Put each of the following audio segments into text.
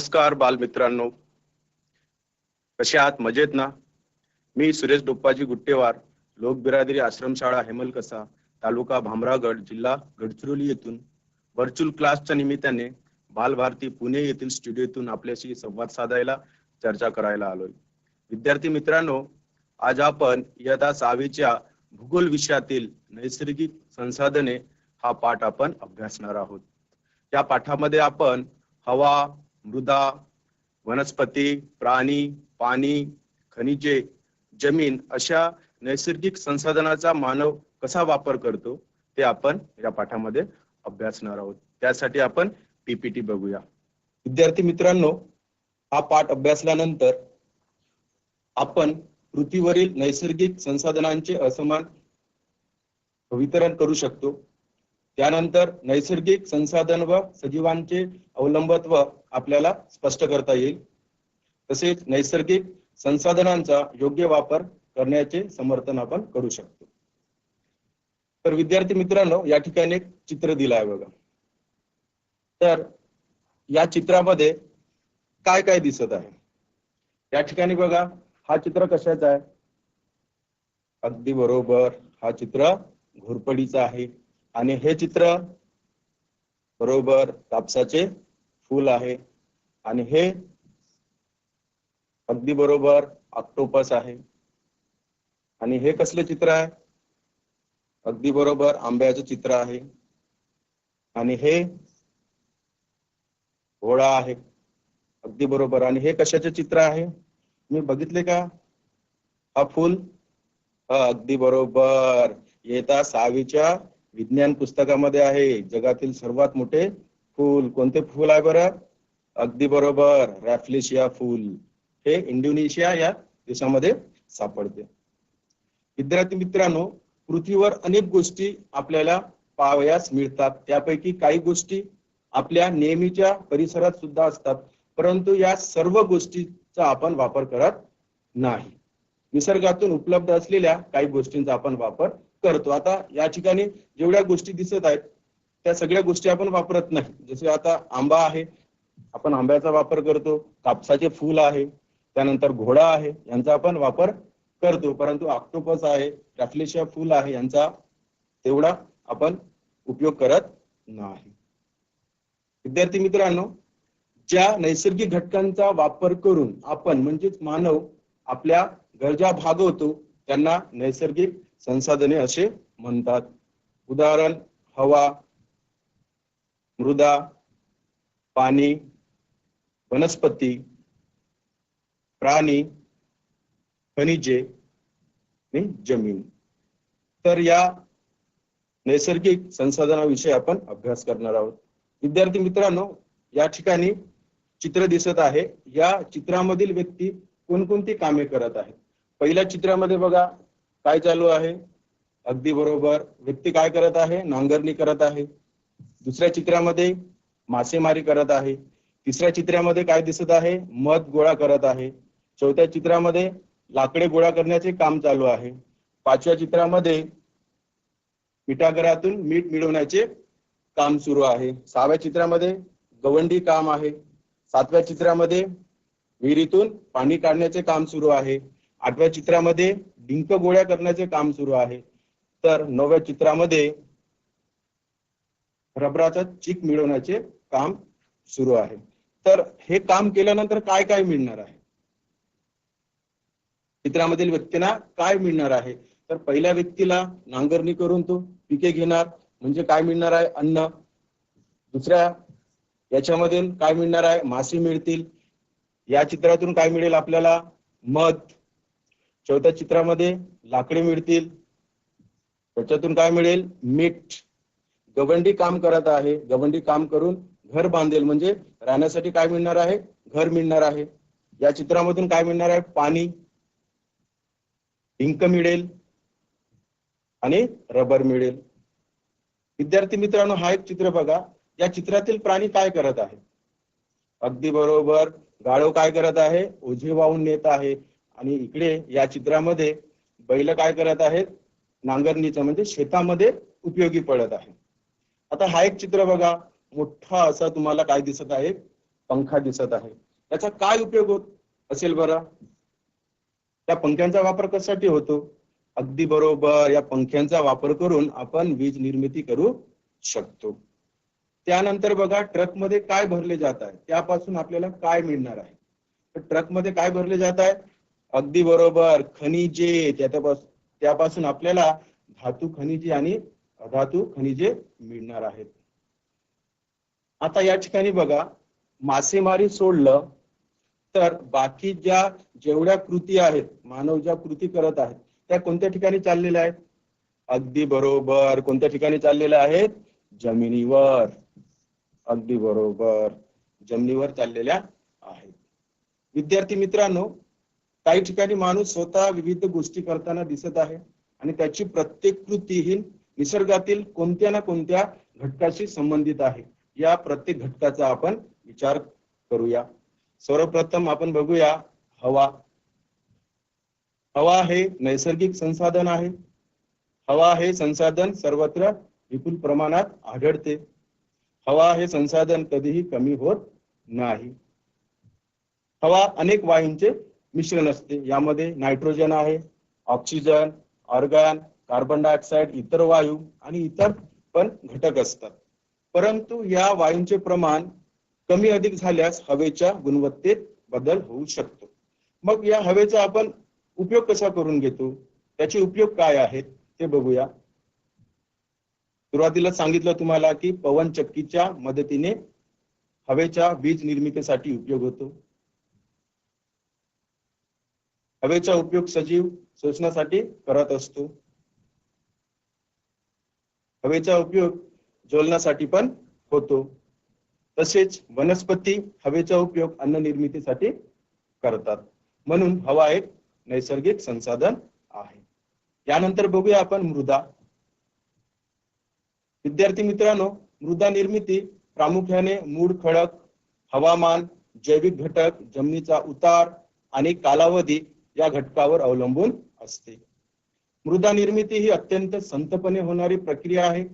नमस्कार बालमित्रांनो. कसे आहात? मजेत ना? मी सुरेश डोप्पाजी गुट्टेवार लोकबिरादरी आश्रमशाळा हेमलकसा तालुका भामरागड जिल्हा गडचिरोली येथून. व्हर्च्युअल क्लासच्या निमित्ताने बालभारती पुणे येथील स्टुडिओतून आपल्याशी संवाद साधायला चर्चा करायला आलोय. विद्यार्थी मित्रांनो आज आपण इयत्ता सहावीच्या भूगोल विषयातील नैसर्गिक संसाधने हा पाठ आपण अभ्यासणार आहोत. या पाठामध्ये आपण हवा मृदा वनस्पती प्राणी पाणी खनिजे जमीन अशा नैसर्गिक संसाधनाचा मानव कसा वापर करतो ते आपण या पाठामध्ये अभ्यासणार आहोत. त्यासाठी आपण पीपीटी बघूया. विद्यार्थी मित्रांनो हा पाठ अभ्यासल्यानंतर आपण पृथ्वीवरील नैसर्गिक संसाधनांचे असमान वितरण करू शकतो. त्यानंतर नैसर्गिक संसाधन व सजीवांचे अवलंबत्व आपल्याला स्पष्ट करता येईल. तसेच नैसर्गिक संसाधनांचा योग्य वापर करण्याचे समर्थन आपण करू शकतो. तर विद्यार्थी मित्रांनो या ठिकाणी एक चित्र दिलं आहे बघा. तर या चित्रामध्ये काय काय दिसत आहे? या ठिकाणी बघा हा चित्र कशाचा आहे? अगदी बरोबर हा चित्र घोरपडीचा आहे. आणि हे चित्र बरोबर कापसाचे फूल आहे. आणि हे अगदी बरोबर ऑक्टोपस आहे. आणि हे कसले चित्र आहे? अगदी बरोबर आंब्याचं चित्र आहे. आणि हे घोडा आहे. अगदी बरोबर. आणि हे कशाचे चित्र आहे? मी बघितले का? हा फुल? अगदी बरोबर. येता सहावीच्या विज्ञान पुस्तकामध्ये आहे जगातील सर्वात मोठे फूल. कोणते फूल आहे बरं? अगदी बरोबर रॅफ्लेशिया फूल. हे इंडोनेशिया या देशामध्ये सापडते. विद्यार्थी मित्रांनो पृथ्वीवर अनेक गोष्टी आपल्याला पाहावयास मिळतात. त्यापैकी काही गोष्टी आपल्या नेहमीच्या परिसरात सुद्धा असतात. परंतु या सर्व गोष्टीचा आपण वापर करत नाही. निसर्गातून उपलब्ध असलेल्या काही गोष्टींचा आपण वापर करतो. आता या ठिकाणी जेवढ्या गोष्टी दिसत आहेत त्या सगळ्या गोष्टी आपण वापरत नाही. जसे आता आंबा आहे आपण आंब्याचा वापर करतो कापसाचे फूल आहे त्यानंतर घोडा आहे यांचा आपण वापर करतो. परंतु ऑक्टोपस आहे रॅफ्लेशिया फूल आहे यांचा तेवढा आपण उपयोग करत नाही. विद्यार्थी मित्रांनो ज्या नैसर्गिक घटकांचा वापर करून आपण म्हणजेच मानव आपल्या गरजा भागवतो त्यांना नैसर्गिक संसाधने असे म्हणतात. उदाहरण हवा मृदा पाणी वनस्पती प्राणी खनिजे आणि जमीन. तर या नैसर्गिक संसाधनाविषयी आपण अभ्यास करणार आहोत. विद्यार्थी मित्रांनो या ठिकाणी चित्र दिसत आहे. या चित्रामधील व्यक्ती कोणकोणती कामे करत आहेत? पहिल्या चित्रामध्ये बघा काय चालू आहे? अगदी बरोबर. व्यक्ती काय करत आहे? नांगरणी करत आहे. दुसऱ्या चित्रामध्ये मासेमारी करत आहे. तिसऱ्या चित्रामध्ये काय दिसत आहे? मध गोळा करत आहे. चौथ्या चित्रामध्ये लाकडे गोळा करण्याचे काम चालू आहे. पाचव्या चित्रामध्ये पिठागरातून मीठ मिळवण्याचे काम सुरू आहे. सहाव्या चित्रामध्ये गवंडी काम आहे. सातव्या चित्रामध्ये विहिरीतून पाणी काढण्याचे काम सुरू आहे. आठव्या चित्रामध्ये डिंक गोळ्या करण्याचे काम सुरू आहे. तर नवव्या चित्रामध्ये रबराचा चीक मिळवण्याचे काम सुरू आहे. तर हे काम केल्यानंतर काय काय मिळणार आहे? चित्रामधील व्यक्तींना काय मिळणार आहे? तर पहिल्या व्यक्तीला नांगरणी करून तो पिके घेणार म्हणजे काय मिळणार आहे? अन्न. दुसऱ्या याच्यामधून काय मिळणार आहे? मासे मिळतील. या चित्रातून काय मिळेल आपल्याला? मध. चौथ्या चित्रामध्ये लाकडे मिळतील. त्याच्यातून काय मिळेल? मीठ. गवंडी काम करत आहे. गवंडी काम करून घर बांधेल. म्हणजे राहण्यासाठी काय मिळणार आहे? घर मिळणार आहे. या चित्रामधून काय मिळणार आहे? पाणी. इंक मिळेल. आणि रबर मिळेल. विद्यार्थी मित्रांनो हा एक चित्र बघा. या चित्रातील प्राणी काय करत आहे अगदी बरोबर. गाळो काय करत आहे? ओझे वाहून नेत आहे. आणि इकडे या चित्रामध्ये बैल काय करत आहेत? नांगरणीचं म्हणजे शेतामध्ये उपयोगी पडत आहे आता हा एक चित्र बघा. मोठा असा तुम्हाला काय दिसत आहे? पंखा दिसत आहे. त्याचा काय उपयोग होत असेल बरं? त्या पंख्यांचा वापर कशासाठी होतो? अगदी बरोबर. या पंख्यांचा वापर करून आपण वीज निर्मिती करू शकतो. त्यानंतर बघा ट्रकमध्ये काय भरले जात आहे? त्यापासून आपल्याला काय मिळणार आहे? तर ट्रकमध्ये काय भरले जात आहे? अगदी बरोबर. खनिजे त्यापासून त्यापासून आपल्याला धातू खनिजे आणि अधातू खनिजे मिळणार आहेत. आता या ठिकाणी बघा मासेमारी सोडलं तर बाकी ज्या जेवढ्या कृती आहेत मानव ज्या कृती करत आहेत त्या कोणत्या ठिकाणी चाललेल्या आहेत? अगदी बरोबर. कोणत्या ठिकाणी चाललेल्या आहेत? जमिनीवर. अगदी बरोबर. जमिनीवर चाललेल्या आहेत. विद्यार्थी मित्रांनो काही ठिकाणी माणूस स्वतः विविध गोष्टी करताना दिसत आहे आणि त्याची प्रत्येक कृती ही निसर्गातील कोणत्या ना कोणत्या घटकाशी संबंधित आहे. या प्रत्येक घटकाचा आपण विचार करूया. सर्वप्रथम आपण बघूया हवा. हवा हे नैसर्गिक संसाधन आहे. हवा हे संसाधन सर्वत्र विपुल प्रमाणात आढळते. हवा हे संसाधन कधीही कमी होत नाही. हवा अनेक वायूंचे मिश्रण असते. यामध्ये नायट्रोजन आहे ऑक्सिजन ऑर्गन कार्बन डायऑक्साईड इतर वायू आणि इतर पण घटक असतात. परंतु या वायूंचे प्रमाण कमी अधिक झाल्यास हवेच्या गुणवत्तेत बदल होऊ शकतो. मग या हवेचा आपण उपयोग कसा करून घेतो? त्याचे उपयोग काय आहेत ते बघूया. सुरुवातीला सांगितलं तुम्हाला की पवन चक्कीच्या मदतीने हवेच्या वीज निर्मितीसाठी उपयोग होतो. हवेचा उपयोग सजीव शोषणासाठी करत असतो. हवेचा उपयोग ज्वलनासाठी पण होतो. तसेच वनस्पती हवेचा उपयोग अन्न निर्मितीसाठी करतात. म्हणून हवा एक नैसर्गिक संसाधन आहे. यानंतर बघूया आपण मृदा. विद्यार्थी मित्रांनो मृदा निर्मिती प्रामुख्याने मूळ खडक हवामान जैविक घटक जमिनीचा उतार आणि कालावधी या घटकावर अवलंबून असते. मृदा निर्मिती ही अत्यंत संतपणे होणारी प्रक्रिया आहे.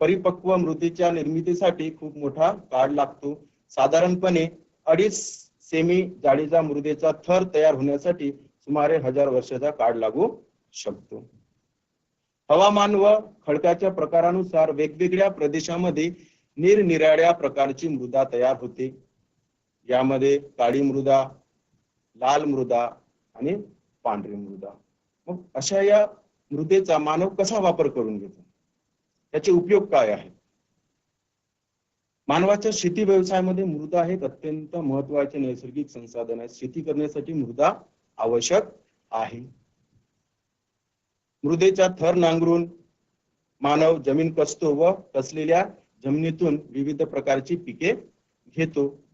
परिपक्व मृदेच्या निर्मितीसाठी खूप मोठा काळ लागतो. साधारणपणे अडीच सेमी जाडीचा मृदेचा थर तयार होण्यासाठी सुमारे हजार वर्षाचा काळ लागू शकतो. हवामान व खडकाच्या प्रकारानुसार वेगवेगळ्या प्रदेशामध्ये निरनिराळ्या प्रकारची मृदा तयार होते. यामध्ये काळी मृदा लाल मृदा आणि पांढरी मृदा. मग अशा या मृदेचा मानव कसा वापर करून घेतो? त्याचे उपयोग काय आहेत? मानवाच्या शेती व्यवसायामध्ये मृदा हे अत्यंत महत्त्वाचे नैसर्गिक संसाधन आहे. शेती करण्यासाठी मृदा आवश्यक आहे. मृदेचा थर नांगरून मानव जमीन कसतो व कसलेल्या जमिनीतून विविध प्रकारची पिके घेतो.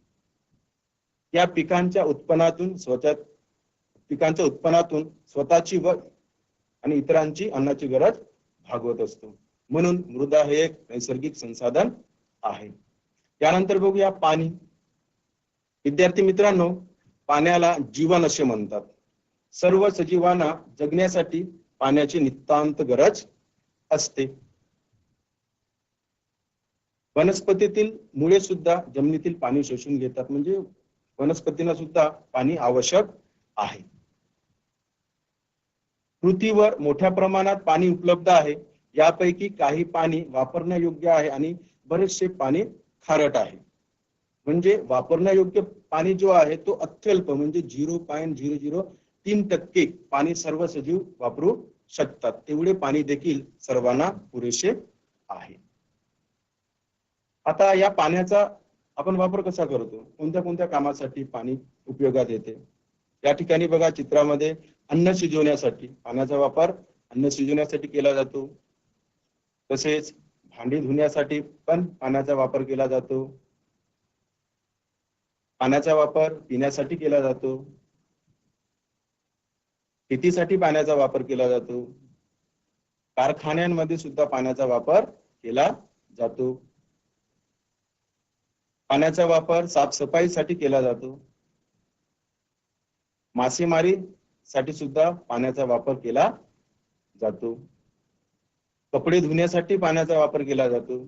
या पिकांच्या उत्पन्नातून स्वतः पिकांच्या उत्पन्नातून स्वतःची व आणि इतरांची अन्नाची गरज भागवत असतो. म्हणून मृदा हे एक नैसर्गिक संसाधन आहे. त्यानंतर बघूया पाणी. विद्यार्थी मित्रांनो पाण्याला जीवन असे म्हणतात. सर्व सजीवांना जगण्यासाठी पाण्याची नितांत गरज असते. वनस्पतीतील मुळे सुद्धा जमिनीतील पाणी शोषून घेतात. म्हणजे वनस्पतींना सुद्धा पाणी आवश्यक आहे. पृथ्वीवर मोठ्या प्रमाणात पाणी उपलब्ध आहे. यापैकी काही पाणी वापरण्यायोग्य आहे आणि बरेचसे पाणी खारट आहे. म्हणजे वापरण्यायोग्य पाणी जो आहे तो अत्यल्प म्हणजे झिरो पॉईंट झिरो झिरो तीन टक्के पाणी सर्व सजीव वापरू शकतात. तेवढे पाणी देखील सर्वांना पुरेसे आहे. आता या पाण्याचा आपण वापर कसा करतो? कोणत्या कोणत्या कामासाठी पाणी उपयोगात येते? या ठिकाणी बघा चित्रामध्ये अन्न शिजवण्यासाठी पाण्याचा वापर अन्न शिजवण्यासाठी केला जातो. तसेच भांडी धुण्यासाठी पण पाण्याचा वापर केला जातो. पाण्याचा वापर पिण्यासाठी केला जातो. शेतीसाठी पाण्याचा वापर केला जातो. कारखान्यांमध्ये सुद्धा पाण्याचा वापर केला जातो. पाण्याचा वापर साफसफाईसाठी केला जातो. मासेमारी साठी सुद्धा पाण्याचा वापर केला जातो. कपडे धुण्यासाठी पाण्याचा वापर केला जातो.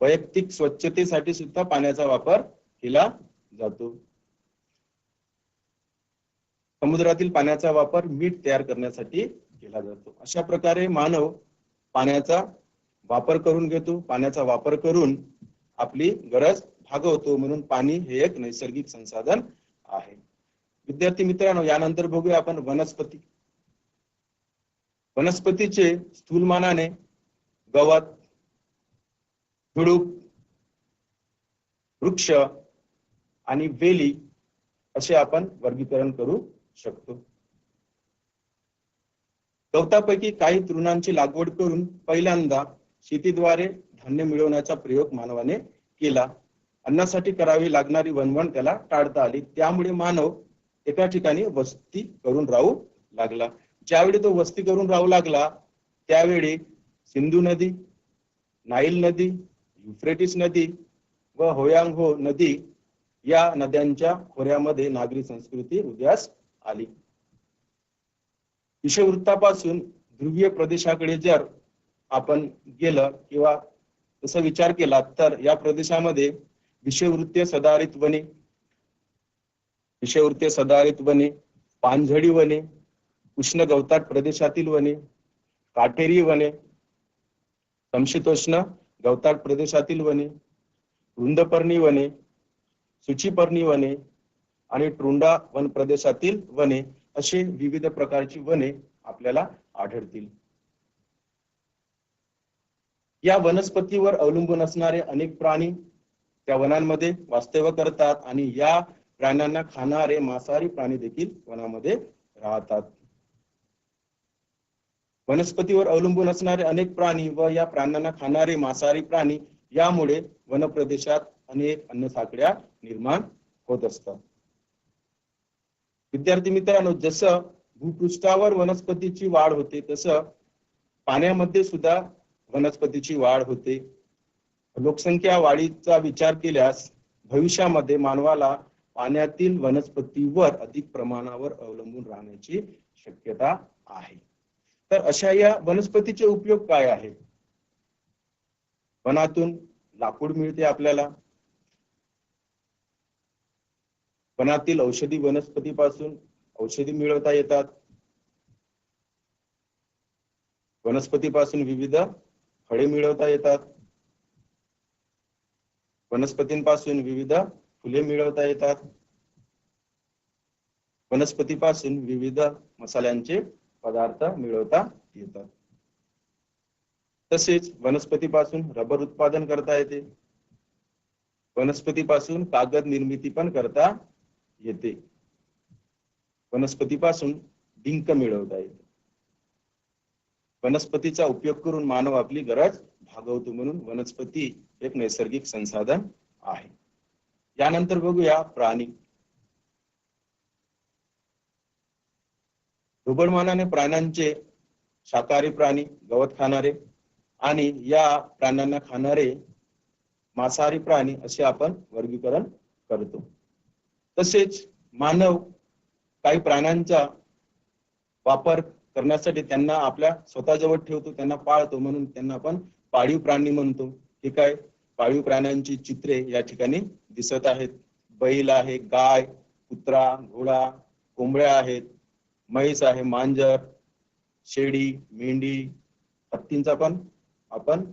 वैयक्तिक स्वच्छतेसाठी सुद्धा पाण्याचा वापर केला जातो. समुद्रातील पाण्याचा वापर मीठ तयार करण्यासाठी केला जातो. अशा प्रकारे मानव पाण्याचा वापर करून घेतो. पाण्याचा वापर करून आपली गरज भागवतो. म्हणून पाणी हे एक नैसर्गिक संसाधन आहे. विद्यार्थी मित्रांनो यानंतर बघूया आपण वनस्पती. वनस्पतीचे स्थूलमानाने गवत झुडूप वृक्ष आणि वेली असे आपण वर्गीकरण करू शकतो. गवतापैकी काही तृणांची लागवड करून पहिल्यांदा शेतीद्वारे धान्य मिळवण्याचा प्रयोग मानवाने केला. अन्नासाठी करावी लागणारी वणवण त्याला टाळता आली. त्यामुळे मानव एका ठिकाणी वस्ती करून राहू लागला. ज्यावेळी तो वस्ती करून राहू लागला त्यावेळी सिंधू नदी नाईल नदी युफ्रेटिस नदी व होयांगहो नदी या नद्यांच्या खोऱ्यामध्ये नागरी संस्कृती उदयास आली. विषवृत्तापासून ध्रुवीय प्रदेशाकडे जर आपण गेलं किंवा तसा विचार केला तर या प्रदेशामध्ये विषवृत्तीय सदारित वने विषवृत्तीय सदाहरित वने पानझडी वने उष्ण गवताट प्रदेशातील वने काटेरी वने समशीतोष्ण गवताट प्रदेशातील वने वृंदपर्णी वने सुचीपर्णी वने आणि ट्रुंडा वन प्रदेशातील वने असे विविध प्रकारची वने आपल्याला आढळतील. या वनस्पतीवर अवलंबून असणारे अनेक प्राणी त्या वनांमध्ये वास्तव्य करतात आणि या प्राण्यांना खाणारे मांसाहारी प्राणी देखील वनामध्ये राहतात. वनस्पतीवर अवलंबून असणारे अनेक प्राणी व या प्राण्यांना खाणारे मांसाहारी प्राणी यामुळे वनप्रदेशात अनेक अन्न साखळ्या निर्माण होत असतात. विद्यार्थी मित्रांनो जसं भूपृष्ठावर वनस्पतीची वाढ होते तसं पाण्यामध्ये सुद्धा वनस्पतीची वाढ होते. लोकसंख्या वाढीचा विचार केल्यास भविष्यामध्ये मानवाला पाण्यातील वनस्पतीवर अधिक प्रमाणावर अवलंबून राहण्याची शक्यता आहे. तर अशा या वनस्पतीचे उपयोग काय आहेत? वनातून लाकूड मिळते आपल्याला. वनातील औषधी वनस्पतीपासून औषधी मिळवता येतात. वनस्पतीपासून विविध फळे मिळवता येतात. वनस्पतींपासून विविध फुले मिळवता येतात. वनस्पतीपासून विविध मसाल्यांचे पदार्थ मिळवता येतात. तसेच वनस्पतीपासून रबर उत्पादन करता येते. वनस्पतीपासून कागद निर्मिती पण करता येते. वनस्पतीपासून डिंक मिळवता येते. वनस्पतीचा उपयोग करून मानव आपली गरज भागवतो म्हणून वनस्पती एक नैसर्गिक संसाधन आहे. यानंतर बघूया प्राणी. ढोबळमानाने प्राण्यांचे शाकाहारी प्राणी गवत खाणारे आणि या प्राण्यांना खाणारे मांसाहारी प्राणी असे आपण वर्गीकरण करतो. तसेच मानव काही प्राण्यांचा वापर करण्यासाठी त्यांना आपल्या स्वतःजवळ ठेवतो त्यांना पाळतो म्हणून त्यांना आपण पाळीव प्राणी म्हणतो. ठीक आहे पाळीव प्राण्यांची चित्रे या ठिकाणी दिसत आहेत. बैल आहे गाय कुत्रा घोडा कोंबड्या आहेत म्हैस आहे मांजर शेळी मेंढी हत्तींचा पण आपण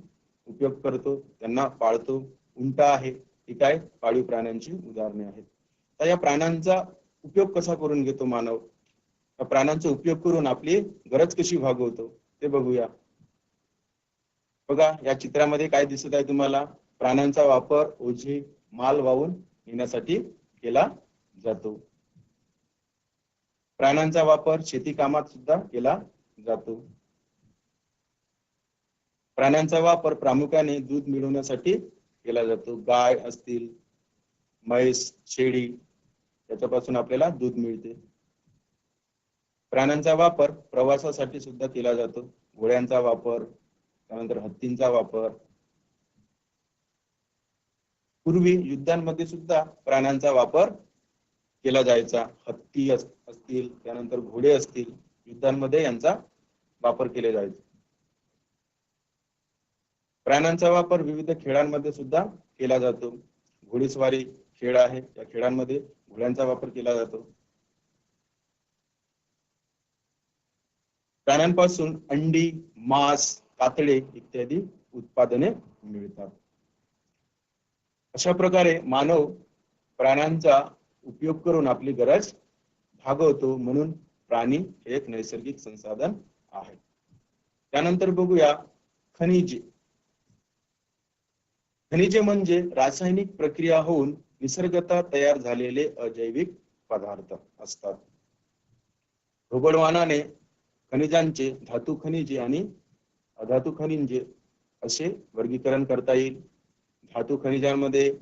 उपयोग करतो त्यांना पाळतो. उंट आहे ही काय पाळीव प्राण्यांची उदाहरणे आहेत. तर या प्राण्यांचा उपयोग कसा करून घेतो मानव? या प्राण्यांचा उपयोग करून आपली गरज कशी भागवतो? ते बघूया. बघा या चित्रामध्ये काय दिसत आहे तुम्हाला? प्राण्यांचा वापर ओझे माल वाहून नेण्यासाठी केला जातो. प्राण्यांचा वापर शेती कामात सुद्धा केला जातो. प्राण्यांचा वापर प्रामुख्याने दूध मिळवण्यासाठी केला जातो. गाय असतील म्हैस शेळी त्याच्यापासून आपल्याला दूध मिळते. प्राण्यांचा वापर प्रवासासाठी सुद्धा केला जातो. घोड्यांचा वापर त्यानंतर हत्तींचा वापर पूर्वी युद्धांमध्ये सुद्धा प्राण्यांचा वापर केला जायचा. हत्ती असतील त्यानंतर घोडे असतील युद्धांमध्ये यांचा वापर केले जायचा. प्राण्यांचा वापर विविध खेळांमध्ये सुद्धा केला जातो. घोडेस्वारी खेळ आहे या खेळांमध्ये घोड्यांचा वापर केला जातो. प्राण्यांपासून अंडी मांस कातडे इत्यादी उत्पादने मिळतात. अशा प्रकारे मानव प्राण्यांचा उपयोग करून आपली गरज भागवतो म्हणून प्राणी हे एक नैसर्गिक संसाधन आहे. त्यानंतर बघूया खनिजे. खनिजे म्हणजे रासायनिक प्रक्रिया होऊन निसर्गता तयार झालेले अजैविक पदार्थ असतात. ढोबळवानाने खनिजांचे धातू खनिजे आणि अधातू खनिजे असे वर्गीकरण करता येईल. धातू खनिजांमध्ये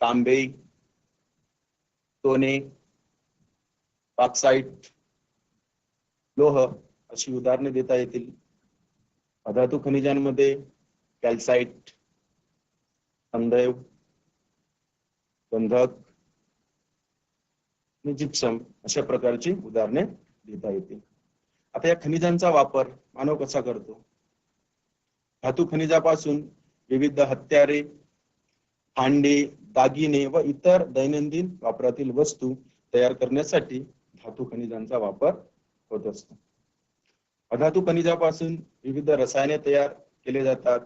तांबे सोने बॉक्साईट लोह अशी उदाहरणे देता येतील. अधातू खनिजांमध्ये कॅल्साइट संदैव गंधक आणि जिप्सम अशा प्रकारची उदाहरणे देता येतील. आता या खनिजांचा वापर मानव कसा करतो? धातू खनिजापासून विविध हत्यारे भांडे दागिने व इतर दैनंदिन वापरातील वस्तू तयार करण्यासाठी धातू खनिजांचा वापर होत असतो. अधातू खनिजापासून विविध रसायने तयार केले जातात.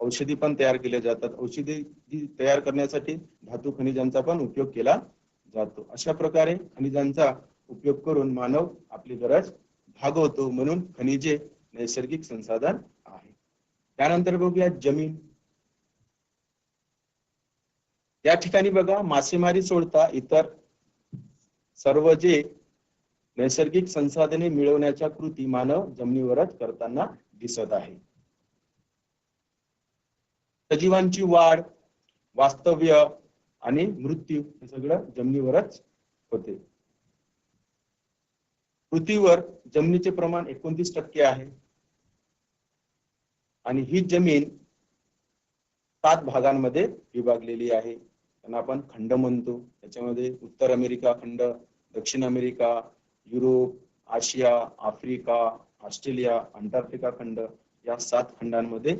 औषधी पण तयार केले जातात. औषधी तयार करण्यासाठी धातू खनिजांचा पण उपयोग केला जातो. अशा प्रकारे खनिजांचा उपयोग करून मानव आपली गरज भागवतो म्हणून खनिजे नैसर्गिक संसाधन आहे. त्यानंतर बघूया जमीन या ठिकाणी बघा मासेमारी सोडता इतर सर्व जे नैसर्गिक संसाधने मिळवण्याच्या कृती मानव जमिनीवरच करताना दिसत आहे. सजीवांची वाढ वास्तव्य आणि मृत्यू हे सगळं जमिनीवरच होते. पृथ्वीवर जमिनीचे प्रमाण एकोणतीस टक्के आहे. आणि ही जमीन सात भागांमध्ये विभागलेली आहे. त्यांना आपण खंड म्हणतो. त्याच्यामध्ये उत्तर अमेरिका खंड दक्षिण America Europe Asia Africa Australia Antarctica खंड या सात खंडांमध्ये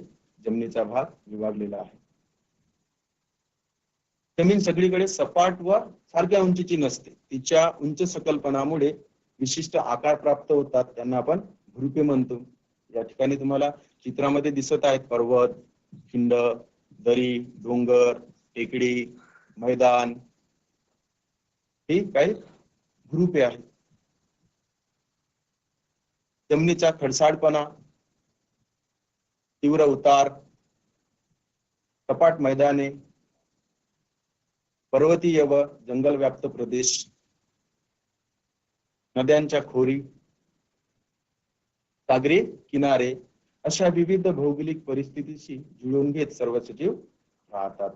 जमिनीचा भाग विभागलेला आहे. जमीन सगळीकडे सपाट व सारख्या उंचीची नसते. तिच्या उंच संकल्पनामुळे विशिष्ट आकार प्राप्त होतात. त्यांना आपण भुरुपे म्हणतो. या ठिकाणी तुम्हाला चित्रामध्ये दिसत आहेत पर्वत खिंड दरी डोंगर टेकडी मैदान ही काही ग्रुपे आहेत. जमिनीचा खडसाडपणा तीव्र उतार सपाट मैदाने पर्वतीय व जंगल व्याप्त प्रदेश नद्यांच्या खोरी सागरी किनारे अशा विविध भौगोलिक परिस्थितीशी जुळवून घेत सर्व सजीव राहतात.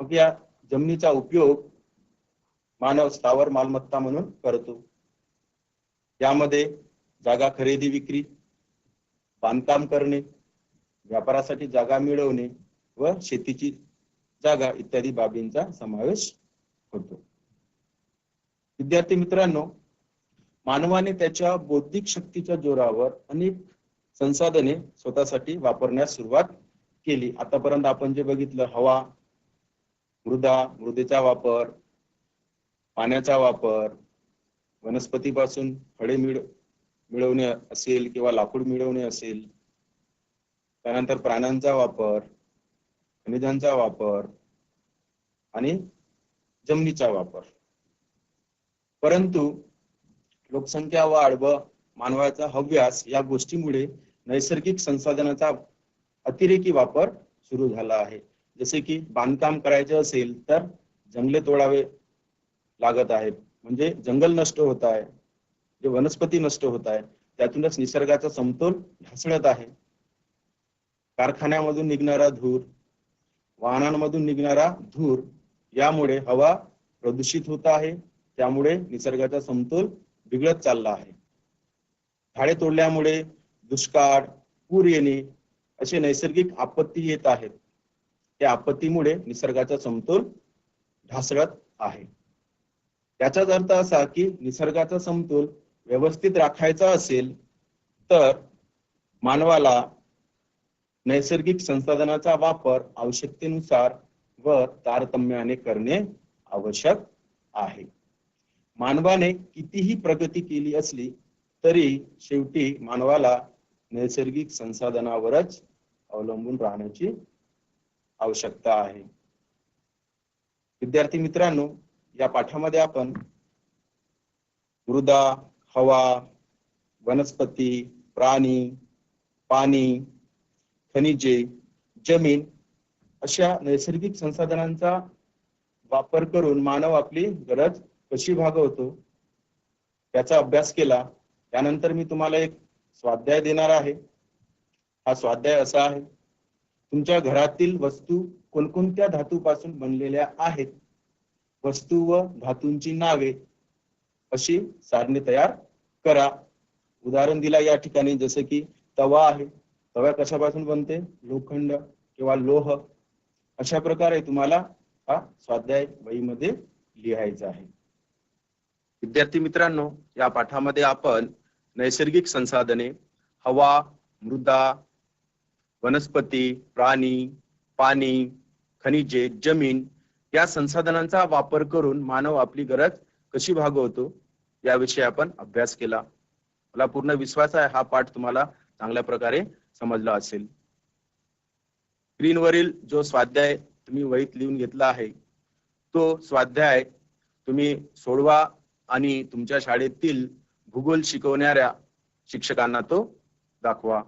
मग या जमिनीचा उपयोग मानव स्थावर मालमत्ता म्हणून करतो. यामध्ये जागा खरेदी विक्री बांधकाम करणे व्यापारासाठी जागा मिळवणे व शेतीची जागा इत्यादी बाबींचा समावेश होतो. विद्यार्थी मित्रांनो मानवाने त्याच्या बौद्धिक शक्तीच्या जोरावर अनेक संसाधने स्वतःसाठी वापरण्यास सुरुवात केली. आतापर्यंत आपण जे बघितलं हवा मृदा मृदेचा वापर पाण्याचा वापर वनस्पतीपासून फळे मिळ मिळवणे असेल किंवा लाकूड मिळवणे असेल त्यानंतर प्राण्यांचा वापर खनिजांचा वापर आणि जमिनीचा वापर. परंतु लोकसंख्या वाढ व मानवाचा हव्यास या गोष्टीमुळे नैसर्गिक संसाधनाचा अतिरेकी वापर सुरू झाला आहे. जसे की बांधकाम करायचे असेल तर जंगले तोडावे लागत आहेत. म्हणजे जंगल नष्ट होत आहे. जे वनस्पती नष्ट होत आहे. त्यातूनच निसर्गाचा समतोल ढासळत आहे. कारखान्यामधून निघणारा धूर वाहनांमधून निघणारा धूर यामुळे हवा प्रदूषित होत आहे. त्यामुळे निसर्गाचा समतोल बिघडत चालला आहे. झाडे तोडल्यामुळे दुष्काळ पूर येणे असे नैसर्गिक आपत्ती येत आहेत. त्या आपत्तीमुळे निसर्गाचा समतोल ढासळत आहे. याचाच अर्थ असा की निसर्गाचा समतोल व्यवस्थित राखायचा असेल तर मानवाला नैसर्गिक संसाधनाचा वापर आवश्यकतेनुसार व तारतम्याने करणे आवश्यक आहे. मानवाने कितीही प्रगती केली असली तरी शेवटी मानवाला नैसर्गिक संसाधनावरच अवलंबून राहण्याची आवश्यकता आहे. विद्यार्थी मित्रांनो या पाठामध्ये आपण मृदा हवा वनस्पती प्राणी पाणी खनिजे जमीन अशा नैसर्गिक संसाधनांचा वापर करून मानव आपली गरज कशी भागवतो त्याचा अभ्यास केला. त्यानंतर मी तुम्हाला एक स्वाध्याय देणार आहे. हा स्वाध्याय असा आहे तुमच्या घरातील वस्तू कोणकोणत्या धातूपासून बनलेल्या आहेत? वस्तू व धातूंची नावे अशी सारणी तयार करा. उदाहरण दिला या ठिकाणी जसं की तवा आहे. तवा कशापासून बनते? लोखंड किंवा लोह. अशा प्रकारे तुम्हाला हा स्वाध्याय वहीमध्ये लिहायचा आहे. विद्यार्थी मित्रांनो या पाठामध्ये आपण नैसर्गिक संसाधने हवा मृदा वनस्पती प्राणी पाणी खनिजे जमीन या संसाधनांचा वापर करून मानव आपली गरज कशी भागवतो याविषयी आपण अभ्यास केला. मला पूर्ण विश्वास आहे हा पाठ तुम्हाला चांगल्या प्रकारे समजला असेल. स्क्रीनवरील जो स्वाध्याय तुम्ही वहीत लिहून घेतला आहे तो स्वाध्याय तुम्ही सोडवा आणि तुमच्या शाळेतील भूगोल शिकवणाऱ्या शिक्षकांना तो दाखवा.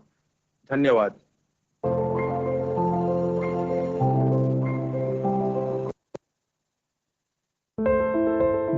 धन्यवाद.